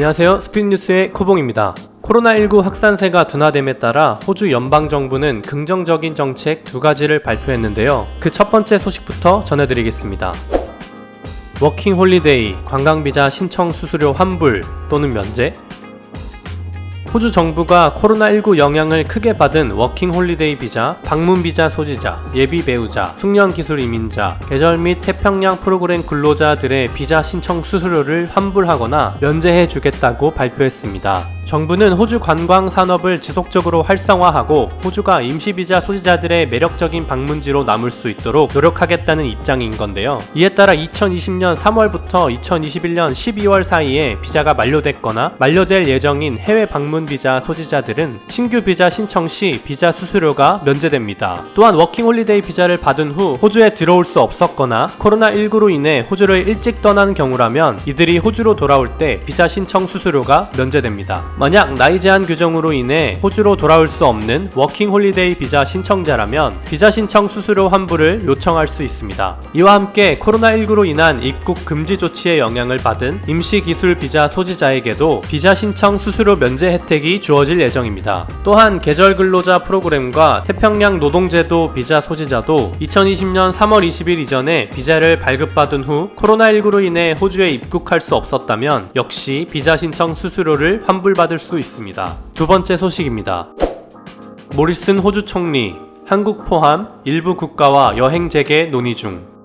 안녕하세요. 스피드뉴스의 코봉입니다. 코로나19 확산세가 둔화됨에 따라 호주 연방정부는 긍정적인 정책 두 가지를 발표했는데요. 그 첫 번째 소식부터 전해드리겠습니다. 워킹 홀리데이, 관광비자 신청 수수료 환불 또는 면제, 호주 정부가 코로나19 영향을 크게 받은 워킹 홀리데이 비자, 방문 비자 소지자, 예비 배우자, 숙련 기술 이민자, 계절 및 태평양 프로그램 근로자들의 비자 신청 수수료를 환불하거나 면제해 주겠다고 발표했습니다. 정부는 호주 관광 산업을 지속적으로 활성화하고 호주가 임시 비자 소지자들의 매력적인 방문지로 남을 수 있도록 노력하겠다는 입장인 건데요. 이에 따라 2020년 3월 부터 2021년 12월 사이에 비자가 만료됐거나 만료될 예정인 해외 방문 비자 소지자들은 신규 비자 신청 시 비자 수수료가 면제됩니다. 또한 워킹 홀리데이 비자를 받은 후 호주에 들어올 수 없었거나 코로나19로 인해 호주를 일찍 떠난 경우라면 이들이 호주로 돌아올 때 비자 신청 수수료가 면제됩니다. 만약 나이 제한 규정으로 인해 호주로 돌아올 수 없는 워킹 홀리데이 비자 신청자라면 비자 신청 수수료 환불을 요청할 수 있습니다. 이와 함께 코로나19로 인한 입국 금지 조치의 영향을 받은 임시 기술 비자 소지자에게도 비자 신청 수수료 면제 혜택이 주어질 예정입니다. 또한 계절 근로자 프로그램과 태평양 노동제도 비자 소지자도 2020년 3월 20일 이전에 비자를 발급받은 후 코로나19로 인해 호주에 입국할 수 없었다면 역시 비자 신청 수수료를 환불받을 수 있습니다. 두 번째 소식입니다. 모리슨 호주 총리, 한국 포함 일부 국가와 여행 재개 논의 중.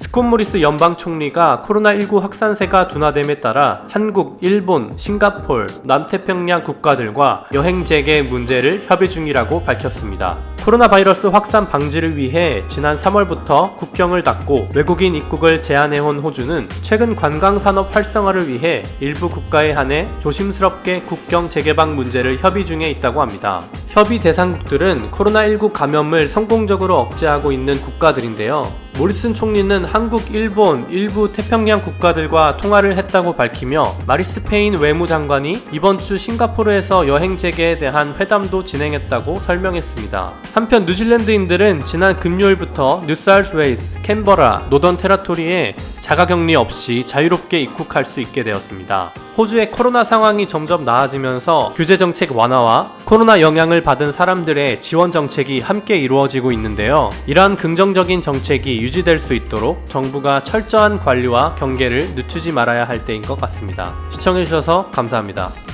스콧 모리스 연방 총리가 코로나19 확산세가 둔화됨에 따라 한국, 일본, 싱가폴, 남태평양 국가들과 여행 재개 문제를 협의 중이라고 밝혔습니다. 코로나 바이러스 확산 방지를 위해 지난 3월부터 국경을 닫고 외국인 입국을 제한해온 호주는 최근 관광 산업 활성화를 위해 일부 국가에 한해 조심스럽게 국경 재개방 문제를 협의 중에 있다고 합니다. 협의 대상국들은 코로나19 감염을 성공적으로 억제하고 있는 국가들인데요. 모리슨 총리는 한국, 일본, 일부 태평양 국가들과 통화를 했다고 밝히며 마리스페인 외무장관이 이번 주 싱가포르에서 여행 재개에 대한 회담도 진행했다고 설명했습니다. 한편 뉴질랜드인들은 지난 금요일부터 뉴사우스웨이스, 캔버라, 노던 테라토리에 자가격리 없이 자유롭게 입국할 수 있게 되었습니다. 호주의 코로나 상황이 점점 나아지면서 규제 정책 완화와 코로나 영향을 받은 사람들의 지원 정책이 함께 이루어지고 있는데요. 이러한 긍정적인 정책이 유지될 수 있도록 정부가 철저한 관리와 경계를 늦추지 말아야 할 때인 것 같습니다. 시청해주셔서 감사합니다.